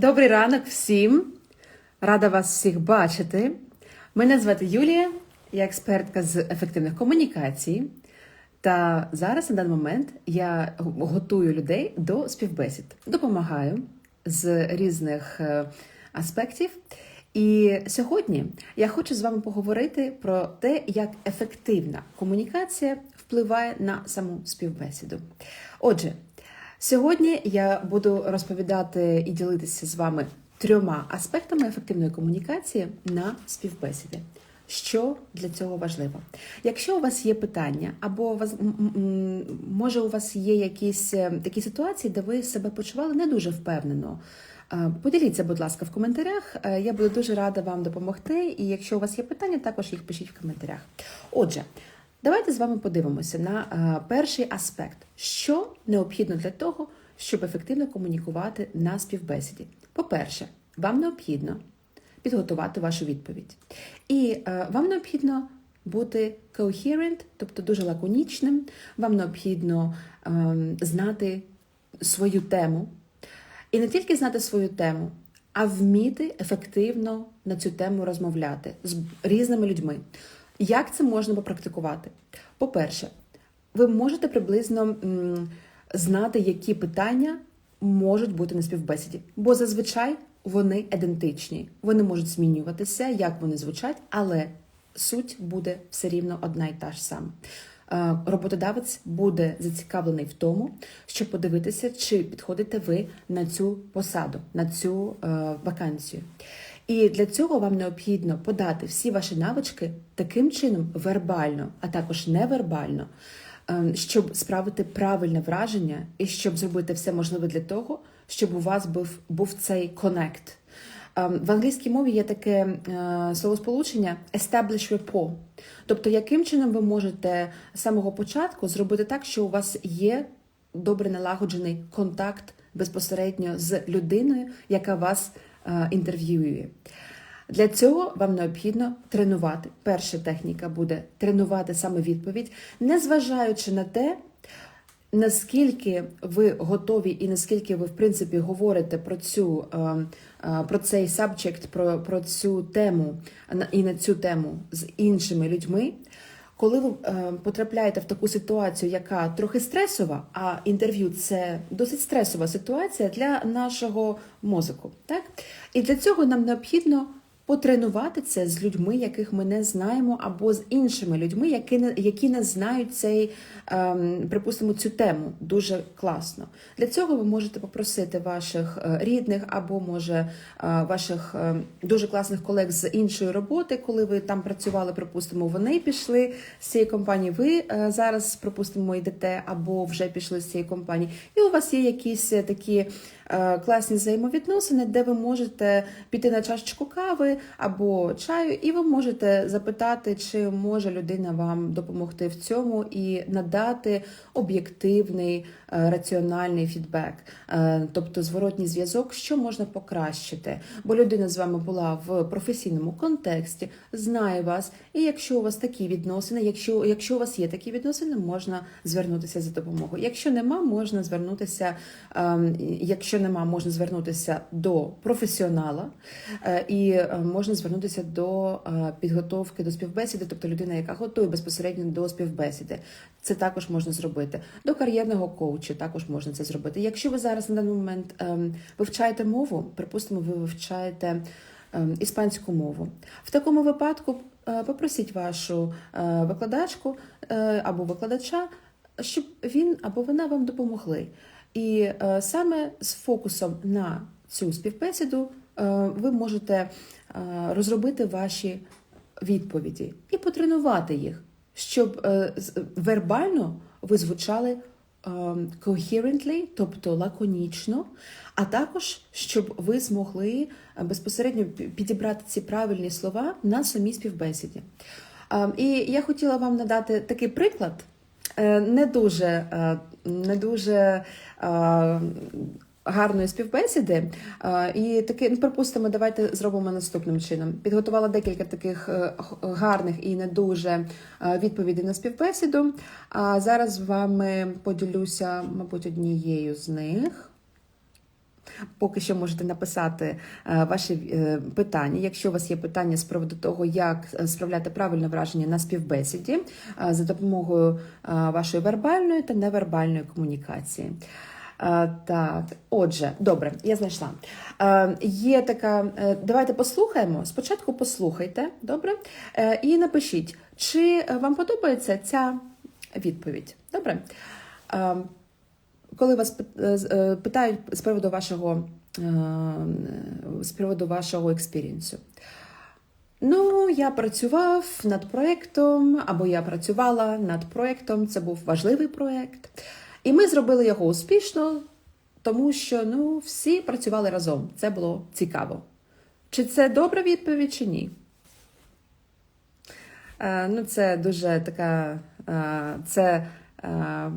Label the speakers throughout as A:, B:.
A: Добрий ранок всім! Рада вас всіх бачити. Мене звати Юлія, я експертка з ефективних комунікацій. Та зараз на даний момент я готую людей до співбесід, допомагаю з різних е, аспектів. І сьогодні я хочу з вами поговорити про те, як ефективна комунікація впливає на саму співбесіду. Отже, Сьогодні я буду розповідати і ділитися з вами трьома аспектами ефективної комунікації на співбесіді. Що для цього важливо? Якщо у вас є питання, або у вас може у вас є якісь е, такі ситуації, де ви себе почували не дуже впевнено. е, Поділіться, будь ласка, в коментарях. Е, Я буду дуже рада вам допомогти. І якщо у вас є питання, також їх пишіть в коментарях. Отже, Давайте з вами подивимося на е, перший аспект, що необхідно для того, щоб ефективно комунікувати на співбесіді. По-перше, вам необхідно підготувати вашу відповідь. І е, вам необхідно бути coherent, тобто дуже лаконічним. Вам необхідно е, знати свою тему. І не тільки знати свою тему, а вміти ефективно на цю тему розмовляти з різними людьми. Як це можна попрактикувати? По-перше, ви можете приблизно знати, які питання можуть бути на співбесіді, бо зазвичай вони ідентичні, вони можуть змінюватися, як вони звучать, але суть буде все рівно одна і та ж сама. Е, Роботодавець буде зацікавлений в тому, щоб подивитися, чи підходите ви на цю посаду, на цю е, вакансію. І для цього вам необхідно подати всі ваші навички таким чином вербально, а також невербально, е, щоб справити правильне враження і щоб зробити все можливе для того, щоб у вас був, був цей коннект. В англійській мові є таке е, словосполучення establish rapport. Тобто, яким чином ви можете з самого початку зробити так, що у вас є добре налагоджений контакт безпосередньо з людиною, яка вас е, інтерв'ює. Для цього вам необхідно тренувати. Перша техніка буде тренувати саме відповідь, незважаючи на те, наскільки ви готові і наскільки ви, в принципі, говорите про цю е, е, про цей subject, про, про цю тему і на цю тему з іншими людьми. Коли ви е, потрапляєте в таку ситуацію, яка трохи стресова, а інтерв'ю це досить стресова ситуація для нашого мозку, так? І для цього нам необхідно потренувати це з людьми, яких ми не знаємо, або з іншими людьми, які не, які не знають цей, ем, припустимо, цю тему дуже класно. Для цього ви можете попросити ваших е, рідних або може е, ваших е, дуже класних колег з іншої роботи, коли ви там працювали, припустимо, вони пішли з цієї компанії. Ви зараз, припустимо, йдете або вже пішли з цієї компанії, і у вас є якісь такі класні взаємовідносини, де ви можете піти на чашечку кави або чаю, і ви можете запитати, чи може людина вам допомогти в цьому і надати об'єктивний е, раціональний фідбек, Е, тобто зворотній зв'язок, що можна покращити. Бо людина з вами була в професійному контексті, знає вас, і якщо у вас такі відносини, якщо, якщо у вас є такі відносини, можна звернутися за допомогою. Якщо нема, можна звернутися, ем, якщо нема, можна звернутися до професіонала е, і е, можна звернутися до е, підготовки до співбесіди, тобто людина, яка готує безпосередньо до співбесіди. Це також можна зробити. До кар'єрного коуча також можна це зробити. Якщо ви зараз на даний момент ем, вивчаєте мову, припустимо, ви вивчаєте ем, іспанську мову. В такому випадку е, попросіть вашу е, викладачку е, або викладача, щоб він або вона вам допомогли. І саме з фокусом на цю співбесіду ви можете розробити ваші відповіді і потренувати їх, щоб вербально ви звучали coherently, тобто лаконічно, а також щоб ви змогли е, безпосередньо підібрати ці правильні слова на самій співбесіді. Е, І я хотіла вам надати такий приклад, е, не дуже, е, не дуже гарної співбесіди. І таки, ну, припустимо, давайте зробимо наступним чином. Підготувала декілька таких е, гарних і не дуже е, відповідей на співбесіду. А зараз з вами поділюся, мабуть, однією з них. поки що можете написати е, ваші питання. Якщо у вас є питання з приводу того, як справляти правильне враження на співбесіді за допомогою вашої вербальної та невербальної комунікації. Так, отже, добре, я знайшла. Є така. е, Давайте послухаємо. Спочатку послухайте, добре? Е, І напишіть, чи вам подобається ця відповідь. Добре? Коли вас е, питають з приводу вашого з приводу вашого експірієнсу. Ну, я працював над проєктом, або я працювала над проєктом. Це був важливий проєкт. І ми зробили його успішно, тому що ну, всі працювали разом. Це було цікаво. Чи це добра відповідь, чи ні? Е, ну, це дуже така. Е, це. Е,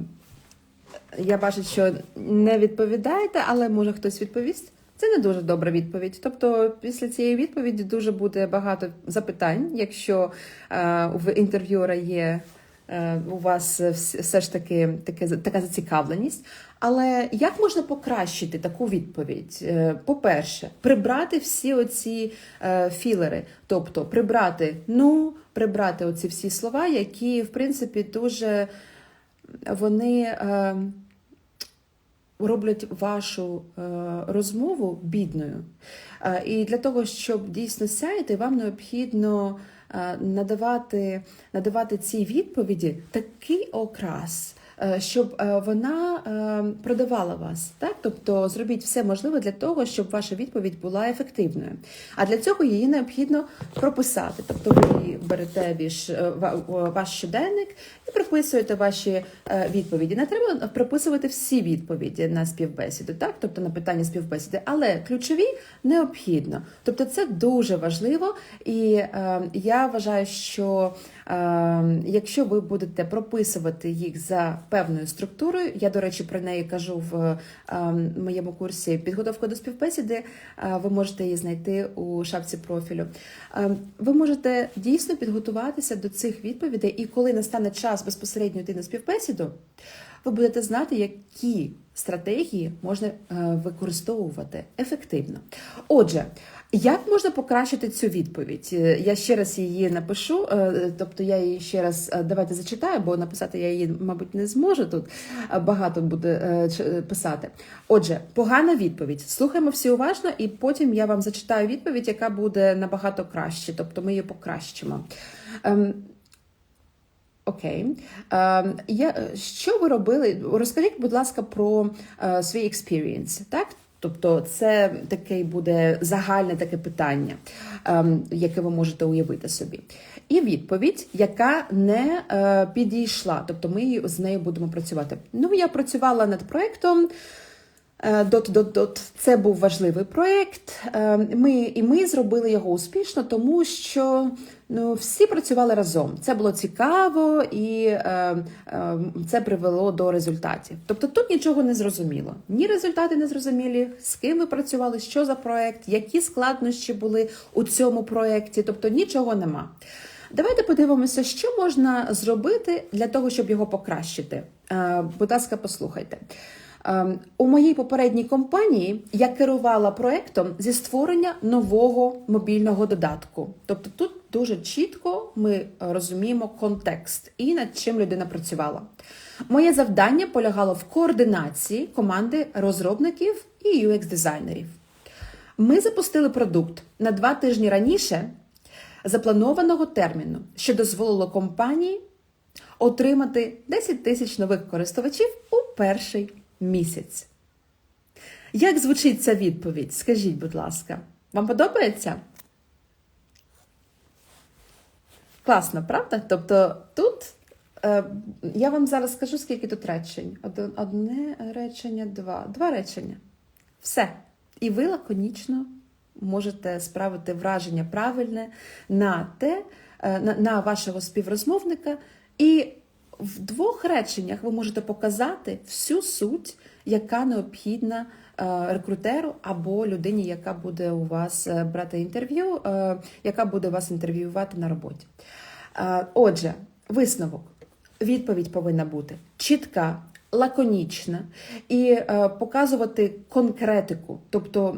A: я бачу, що не відповідаєте, але може хтось відповість. Це не дуже добра відповідь. Тобто, після цієї відповіді дуже буде багато запитань, якщо е, в інтерв'юера є у вас все ж таки таке, така зацікавленість. Але як можна покращити таку відповідь? Е, По-перше, прибрати всі оці е, філери, тобто прибрати ну, прибрати оці всі слова, які в принципі дуже вони е, роблять вашу е, розмову бідною. Е, і для того, щоб дійсно сяяти, вам необхідно е, надавати, надавати цій відповіді такий окрас. Е, Щоб е, вона е, продавала вас, так тобто зробіть все можливе для того, щоб ваша відповідь була ефективною. А для цього її необхідно прописати. Тобто ви берете ваш щоденник і прописуєте ваші відповіді. Не треба прописувати всі відповіді на співбесіду, так тобто на питання співбесіди, але ключові необхідно. Тобто це дуже важливо, і я вважаю, що якщо ви будете прописувати їх за певною структурою, я до речі про неї кажу в е, моєму курсі підготовка до співбесіди. е, ви можете її знайти у шапці профілю. Е, ви можете дійсно підготуватися до цих відповідей, і коли настане час безпосередньо йти на співбесіду, ви будете знати, які стратегії можна е, використовувати ефективно. Отже, як можна покращити цю відповідь? Е, Я ще раз її напишу, е, тобто я її ще раз давайте зачитаю, бо написати я її, мабуть, не зможу тут. Багато буде писати. Отже, погана відповідь. Слухаємо всі уважно, і потім я вам зачитаю відповідь, яка буде набагато краще, тобто ми її покращимо. Ем, Окей. Е, я, що ви робили? Розкажіть, будь ласка, про е, свій experience, так? Тобто це таке буде загальне таке питання, ем, яке ви можете уявити собі. І відповідь, яка не е, підійшла. Тобто ми з нею будемо працювати. Ну, я працювала над проєктом. Е, Дот, дот, дот. Це був важливий проєкт. Е, Ми, і ми зробили його успішно, тому що ну, всі працювали разом. Це було цікаво і е, е, це привело до результатів. Тобто тут нічого не зрозуміло. Ні результати не зрозумілі, з ким ви працювали, що за проєкт, які складнощі були у цьому проєкті. Тобто нічого нема. Давайте подивимося, що можна зробити для того, щоб його покращити. Е, Будь ласка, послухайте. Ем, У моїй попередній компанії я керувала проектом зі створення нового мобільного додатку. Тобто тут дуже чітко ми е, розуміємо контекст і над чим людина працювала. Моє завдання полягало в координації команди розробників і UX-дизайнерів. Ми запустили продукт на два тижні раніше запланованого терміну, що дозволило компанії отримати 10 тисяч нових користувачів у перший місяць. Як звучить ця відповідь? Скажіть, будь ласка, вам подобається? Класно, правда? Тобто тут е, я вам зараз скажу, скільки тут речень. Од- Одне речення, два. Два речення. Все. І ви лаконічно можете справити враження правильне на те, е, на, на вашого співрозмовника. І в двох реченнях ви можете показати всю суть, яка необхідна е, рекрутеру або людині, яка буде у вас е, брати інтерв'ю, е, яка буде вас інтерв'ювати на роботі. Е, Отже, висновок. Відповідь повинна бути чітка, лаконічна і е, показувати конкретику, тобто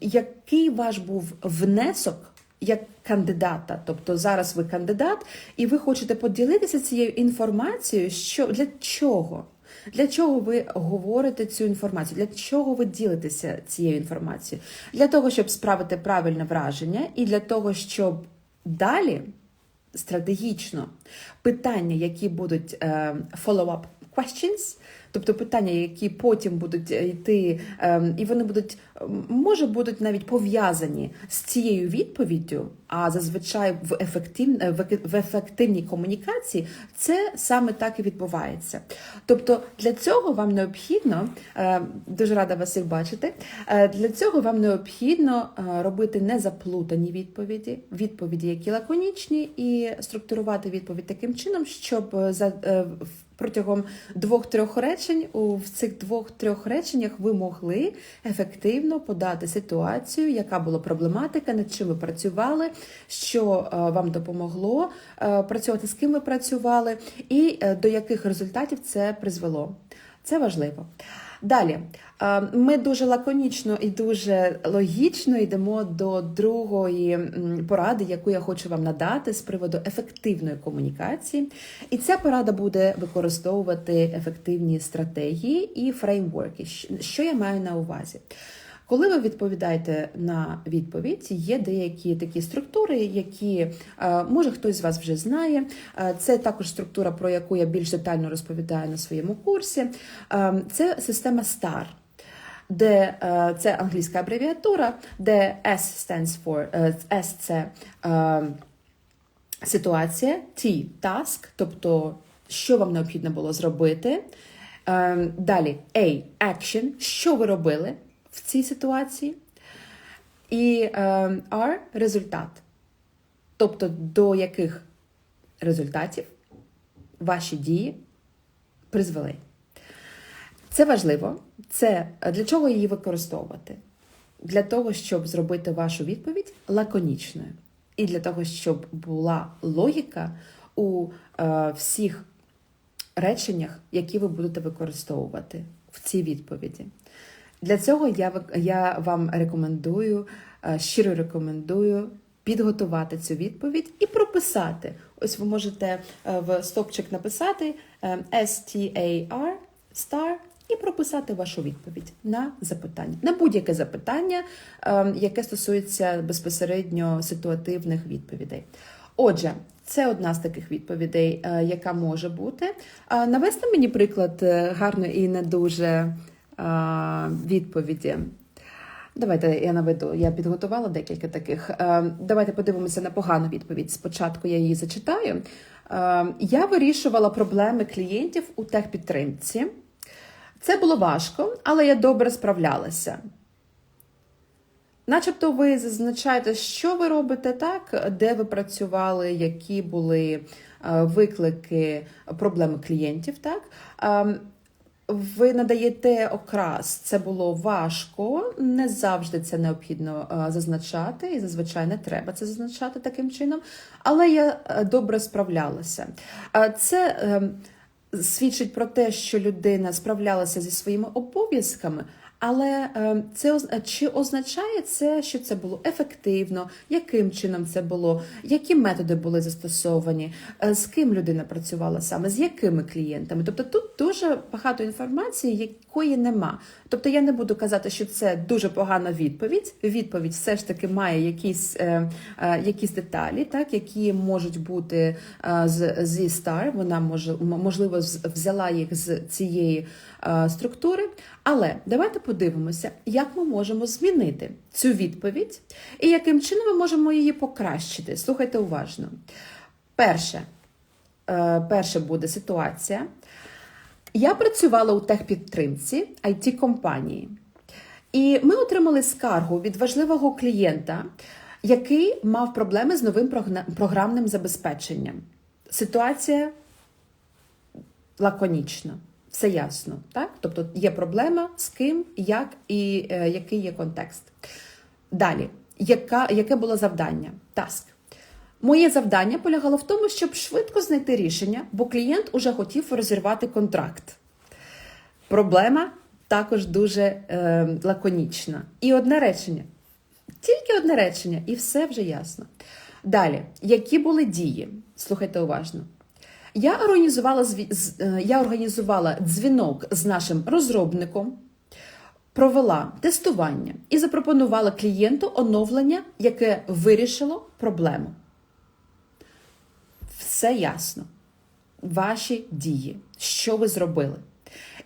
A: який ваш був внесок як кандидата. Тобто зараз ви кандидат, і ви хочете поділитися цією інформацією, що для чого? Для чого ви говорите цю інформацію? Для чого ви ділитеся цією інформацією? Для того, щоб справити правильне враження, і для того, щоб далі стратегічно. Питання, які будуть е, follow-up questions, тобто питання, які потім будуть е, йти, е, і вони будуть, може, будуть навіть пов'язані з цією відповіддю, а зазвичай в, ефектив, е, в ефективній комунікації це саме так і відбувається. Тобто для цього вам необхідно, е, дуже рада вас всіх бачити, для цього вам необхідно робити незаплутані відповіді, відповіді, які лаконічні, і структурувати відповідь таким чином, щоб в- протягом двох-трьох речень у в цих двох-трьох реченнях ви могли ефективно подати ситуацію, яка була проблематика, над чим ви працювали, що е, вам допомогло е, працювати, з ким ви працювали, і е, до яких результатів це призвело. Це важливо. Далі, е, ми дуже лаконічно і дуже логічно йдемо до другої поради, яку я хочу вам надати з приводу ефективної комунікації. І ця порада буде використовувати ефективні стратегії і фреймворки. Що я маю на увазі? Коли ви відповідаєте на відповідь, є деякі такі структури, які е, може хтось з вас вже знає. Е, Це також структура, про яку я більш детально розповідаю на своєму курсі. Е, Це система STAR. Де це англійська абревіатура, де S stands for S це ситуація, T task, тобто що вам необхідно було зробити. Е, Далі A action, що ви робили в цій ситуації. І е, R результат. Тобто до яких результатів ваші дії призвели. Це важливо. Це для чого її використовувати? Для того, щоб зробити вашу відповідь лаконічною. І для того, щоб була логіка у е, всіх реченнях, які ви будете використовувати в цій відповіді. Для цього я, я вам рекомендую, е, щиро рекомендую підготувати цю відповідь і прописати. Ось ви можете е, в стопчик написати е, STAR, STAR, і прописати вашу відповідь на запитання, на будь-яке запитання, яке стосується безпосередньо ситуативних відповідей. Отже, це одна з таких відповідей, яка може бути. Навести мені приклад гарної і не дуже відповіді. Давайте я наведу. Я підготувала декілька таких. Е, Давайте подивимося на погану відповідь. Спочатку я її зачитаю. Е, Я вирішувала проблеми клієнтів у техпідтримці. Це було важко, але я добре справлялася. Начебто ви зазначаєте, що ви робите так, де ви працювали, які були е, виклики, проблеми клієнтів. Так Ем, ви надаєте окрас, це було важко, не завжди це необхідно е, зазначати, і зазвичай не треба це зазначати таким чином. Але я е, добре справлялася. Е, Це ем, свідчить про те, що людина справлялася зі своїми обов'язками. Але е, це чи означає це, що це було ефективно, яким чином це було, які методи були застосовані, е, з ким людина працювала саме, з якими клієнтами? Тобто тут дуже багато інформації, якої нема. Тобто я не буду казати, що це дуже погана відповідь. Відповідь все ж таки має якісь, е, е, якісь деталі, так, які можуть бути е, з, зі STAR. Вона може, можливо взяла їх з цієї е, структури. Але давайте подивимося, як ми можемо змінити цю відповідь і яким чином ми можемо її покращити. Слухайте уважно. Перше, е, перше буде ситуація. Я працювала у техпідтримці it компанії і ми отримали скаргу від важливого клієнта, який мав проблеми з новим програмним забезпеченням. Ситуація лаконічна, все ясно. Так? Тобто є проблема з ким, як і е, який є контекст. Далі, яка, яке було завдання? Таск. Моє завдання полягало в тому, щоб швидко знайти рішення, бо клієнт уже хотів розірвати контракт. Проблема також дуже е, лаконічна. І одне речення. Тільки одне речення, і все вже ясно. Далі, які були дії? Слухайте уважно. Я організувала, е, я організувала дзвінок з нашим розробником, провела тестування і запропонувала клієнту оновлення, яке вирішило проблему. Все ясно. Ваші дії, що ви зробили.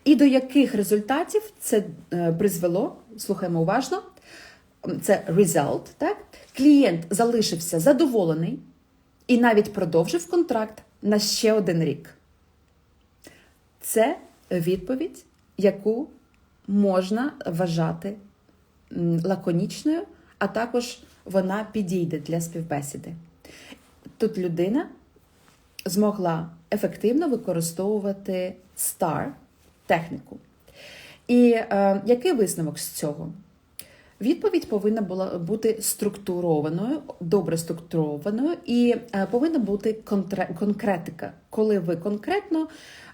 A: І до яких результатів це е, призвело, слухаємо уважно, це result, так? Клієнт залишився задоволений і навіть продовжив контракт на ще один рік. Це відповідь, яку можна вважати лаконічною, а також вона підійде для співбесіди. Тут людина змогла ефективно використовувати STAR техніку. І е, який висновок з цього? Відповідь повинна була бути структурованою, добре структурованою, і е, повинна бути конкретика, коли ви конкретно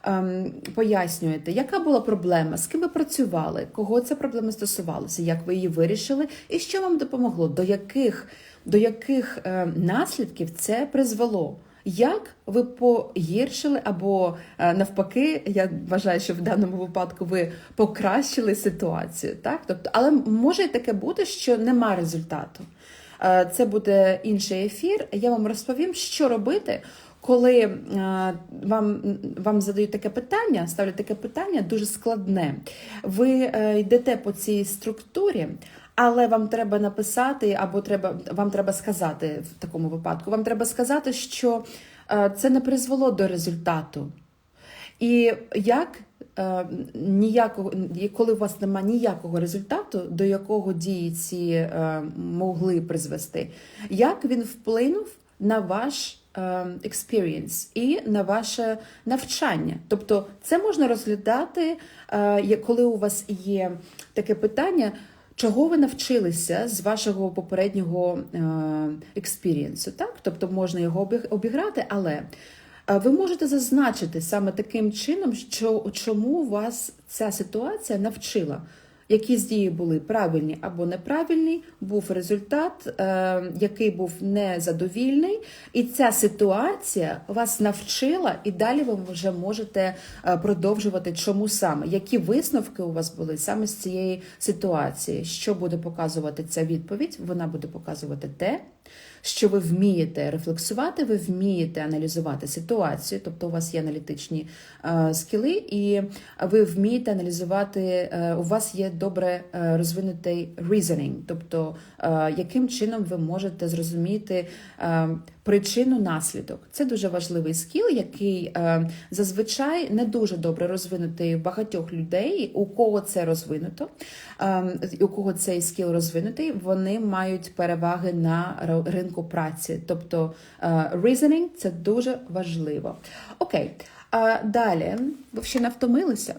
A: ем, пояснюєте, яка була проблема, з ким ви працювали, кого ця проблема стосувалася, як ви її вирішили, і що вам допомогло, до яких, до яких е, наслідків це призвело. Як ви погіршили або е, навпаки, я вважаю, що в даному випадку ви покращили ситуацію, так? Тобто, але може таке бути, що нема результату. Е, Це буде інший ефір. Я вам розповім, що робити, коли е, вам, вам задають таке питання, ставлять таке питання дуже складне. Ви йдете по цій структурі. Але вам треба написати, або треба вам треба сказати в такому випадку. Вам треба сказати, що е, це не призвело до результату. І як е, ніякого, коли у вас немає ніякого результату, до якого дії ці е, могли призвести, як він вплинув на ваш experience і на ваше навчання? Тобто, це можна розглядати, коли у вас є таке питання. Чого ви навчилися з вашого попереднього експірієнсу? Так, тобто можна його обіграти, але е, ви можете зазначити саме таким чином, що чому вас ця ситуація навчила. Які з дії були правильні або неправильні, був результат, е, який був незадовільний, і ця ситуація вас навчила, і далі ви вже можете е, продовжувати, чому саме, які висновки у вас були саме з цієї ситуації, що буде показувати ця відповідь? Вона буде показувати те, що ви вмієте рефлексувати, ви вмієте аналізувати ситуацію, тобто у вас є аналітичні е, скіли, і ви вмієте аналізувати, е, у вас є добре е, розвинутий reasoning, тобто яким чином ви можете зрозуміти причину наслідок. Це дуже важливий скіл, який зазвичай не дуже добре розвинутий в багатьох людей, у кого це розвинуто, е, у кого цей скіл розвинутий, вони мають переваги на ро- ринку праці. Тобто е, reasoning – це дуже важливо. Окей, а далі ви ще не втомилися.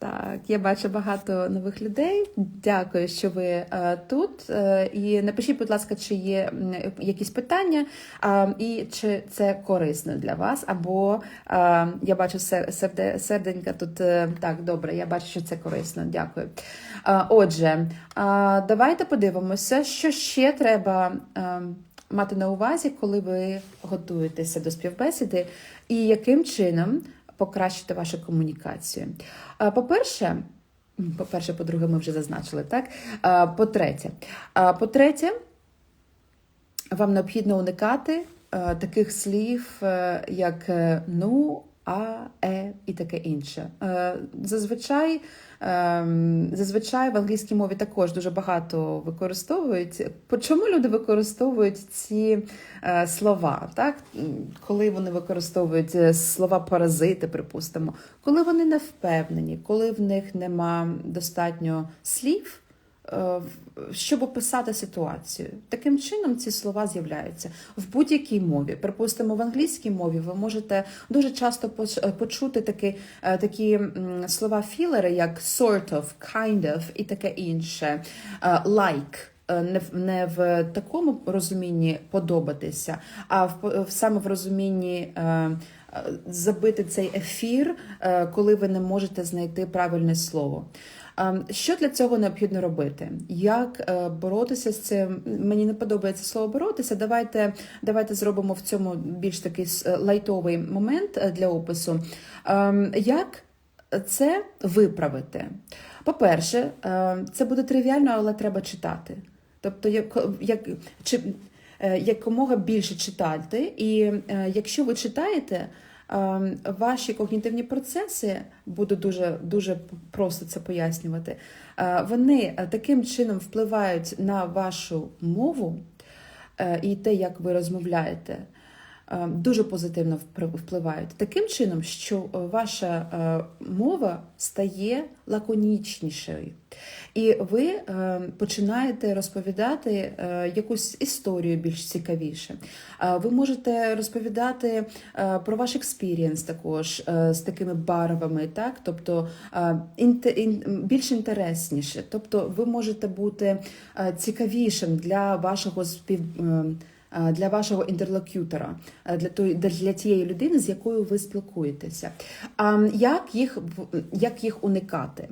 A: Так, я бачу багато нових людей. Дякую, що ви е, тут. Е, і напишіть, будь ласка, чи є якісь питання, е, і чи це корисно для вас. Або е, я бачу серде, серденька тут. е, так, добре, я бачу, що це корисно. Дякую. Е, отже, е, давайте подивимося, що ще треба. е, Мати на увазі, коли ви готуєтеся до співбесіди, і яким чином покращити вашу комунікацію. По-перше, по-перше, по-друге, ми вже зазначили, так? А, По-третє, по-третє, вам необхідно уникати е, таких слів, е, як е, ну, а, е і таке інше. Е, Зазвичай, ем, зазвичай в англійській мові також дуже багато використовують. Чому люди використовують ці е, слова? Так? Коли вони використовують е, слова паразити, припустимо, коли вони не впевнені, коли в них нема достатньо слів. Е, щоб описати ситуацію. Таким чином ці слова з'являються в будь-якій мові. Припустимо, в англійській мові ви можете дуже часто е, почути такі, е, такі слова філери, як sort of, kind of і таке інше, like. не в не в такому розумінні подобатися, а в, саме в розумінні е, забити цей ефір, е, коли ви не можете знайти правильне слово. Е, Що для цього необхідно робити? Як е, боротися з цим? Мені не подобається слово боротися. Давайте, давайте зробимо в цьому більш такий лайтовий момент е, для опису. Ем, Як це виправити? По-перше, е, це буде тривіально, але треба читати. Тобто, як, як, чи, е, якомога більше читати, і е, якщо ви читаєте, е, ваші когнітивні процеси, буду дуже, дуже просто це пояснювати, е, вони е, таким чином впливають на вашу мову е, і те, як ви розмовляєте. Е, Дуже позитивно впливають таким чином, що е, ваша е, мова стає лаконічнішою, і ви починаєте розповідати якусь історію більш цікавіше. Ви можете розповідати про ваш експірієнс також з такими барвами, так тобто більш інтересніше. Тобто, ви можете бути цікавішим для вашого спів. Е, Для вашого інтерлокютора, е, для тої для- тієї людини, з якою ви спілкуєтеся. Як їх як їх уникати?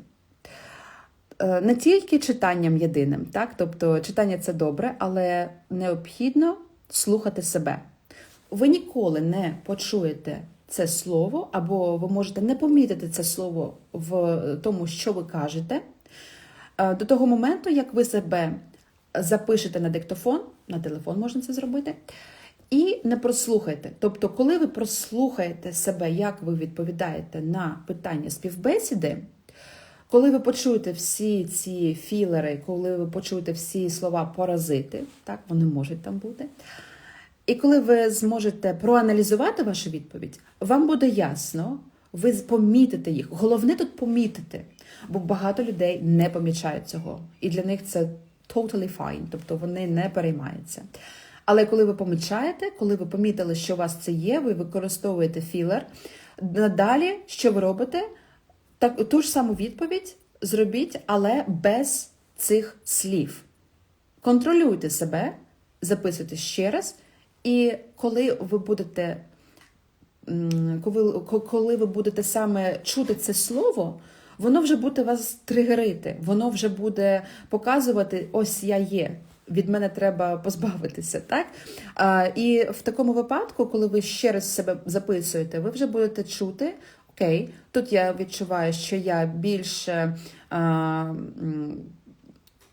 A: Е, не тільки читанням єдиним, так? Тобто читання це добре, але необхідно слухати себе. Ви ніколи не почуєте це слово, або ви можете не помітити це слово в тому, що ви кажете, до того моменту, як ви себе запишете на диктофон, на телефон можна це зробити, і не прослухайте. Тобто, коли ви прослухаєте себе, як ви відповідаєте на питання співбесіди, коли ви почуєте всі ці філери, коли ви почуєте всі слова паразити, так, вони можуть там бути. І коли ви зможете проаналізувати вашу відповідь, вам буде ясно, ви помітите їх. Головне тут помітити, бо багато людей не помічають цього. І для них це totally fine, тобто вони не переймаються. Але коли ви помічаєте, коли ви помітили, що у вас це є, ви використовуєте філер. Надалі, що ви робите? Так, ту ж саму відповідь зробіть, але без цих слів. Контролюйте себе, записуйте ще раз, і коли ви будете, коли, коли ви будете саме чути це слово, воно вже буде вас тригерити, воно вже буде показувати, ось я є. Від мене треба позбавитися, так? А, і в такому випадку, коли ви ще раз себе записуєте, ви вже будете чути, окей, тут я відчуваю, що я більше а,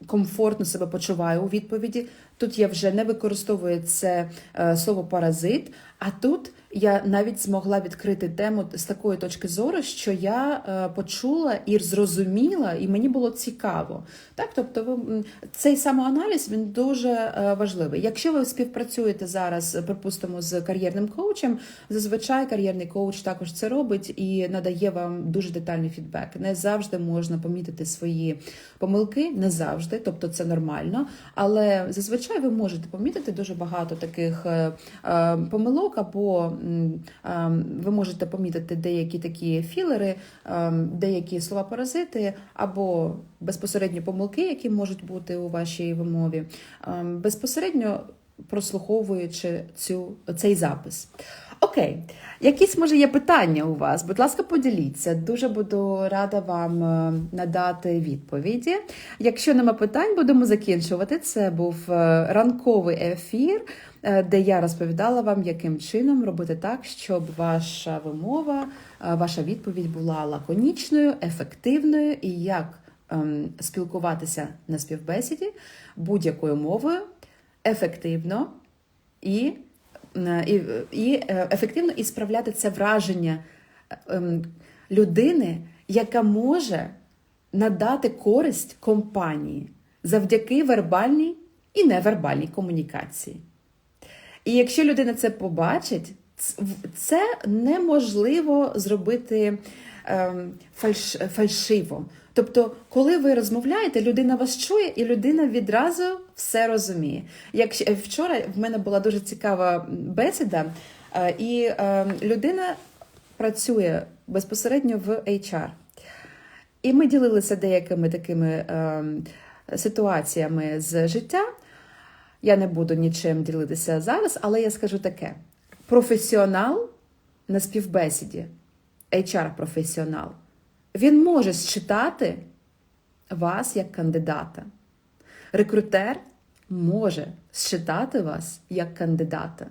A: комфортно себе почуваю у відповіді. Тут я вже не використовую це е, слово паразит, а тут я навіть змогла відкрити тему з такої точки зору, що я е, почула і зрозуміла, і мені було цікаво. Так, тобто, ви, цей самоаналіз він дуже е, важливий. Якщо ви співпрацюєте зараз, припустимо, з кар'єрним коучем, зазвичай кар'єрний коуч також це робить і надає вам дуже детальний фідбек. Не завжди можна помітити свої помилки, не завжди, тобто це нормально. Але зазвичай ви можете помітити дуже багато таких е, помилок, або ви можете помітити деякі такі філери, е, деякі слова паразити, або безпосередньо помилки, які можуть бути у вашій вимові, е, безпосередньо прослуховуючи цю, цей запис. Окей, якісь може є питання у вас? Будь ласка, поділіться. Дуже буду рада вам е, надати відповіді. Якщо нема питань, будемо закінчувати. Це був е, ранковий ефір, е, де я розповідала вам, яким чином робити так, щоб ваша вимова, ваша відповідь була лаконічною, ефективною і як ем, спілкуватися на співбесіді будь-якою мовою ефективно і, і, і е, ефективно і справляти це враження ем, людини, яка може надати користь компанії завдяки вербальній і невербальній комунікації. І якщо людина це побачить, це неможливо зробити ем, фальш, фальшиво. Тобто, коли ви розмовляєте, людина вас чує, і людина відразу все розуміє. Якщо вчора в мене була дуже цікава бесіда, е, і е, людина працює безпосередньо в HR. І ми ділилися деякими такими ситуаціями з життя. Я не буду нічим ділитися зараз, але я скажу таке: професіонал на співбесіді, HR-професіонал, він може считати вас як кандидата. Рекрутер може считати вас як кандидата,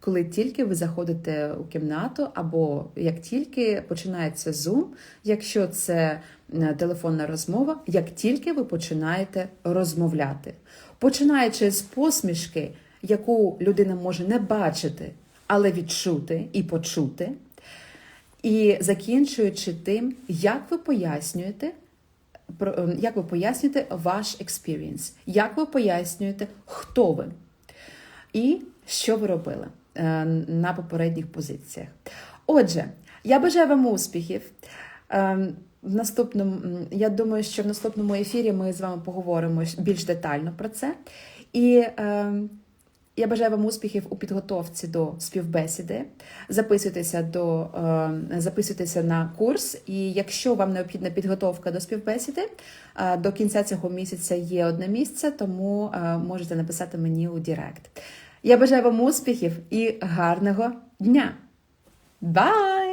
A: коли тільки ви заходите у кімнату, або як тільки починається Zoom, якщо це е, телефонна розмова, як тільки ви починаєте розмовляти. Починаючи з посмішки, яку людина може не бачити, але відчути і почути, і закінчуючи тим, як ви пояснюєте ем, як ви пояснюєте ваш experience, як ви пояснюєте, хто ви і що ви робили е, на попередніх позиціях. Отже, я бажаю вам успіхів. Е, В наступному, я думаю, що в наступному ефірі ми з вами поговоримо більш детально про це. І е, я бажаю вам успіхів у підготовці до співбесіди. Записуйтеся до е, записуйтеся на курс. І якщо вам необхідна підготовка до співбесіди, е, до кінця цього місяця є одне місце, тому е, можете написати мені у Директ. Я бажаю вам успіхів і гарного дня! Бай!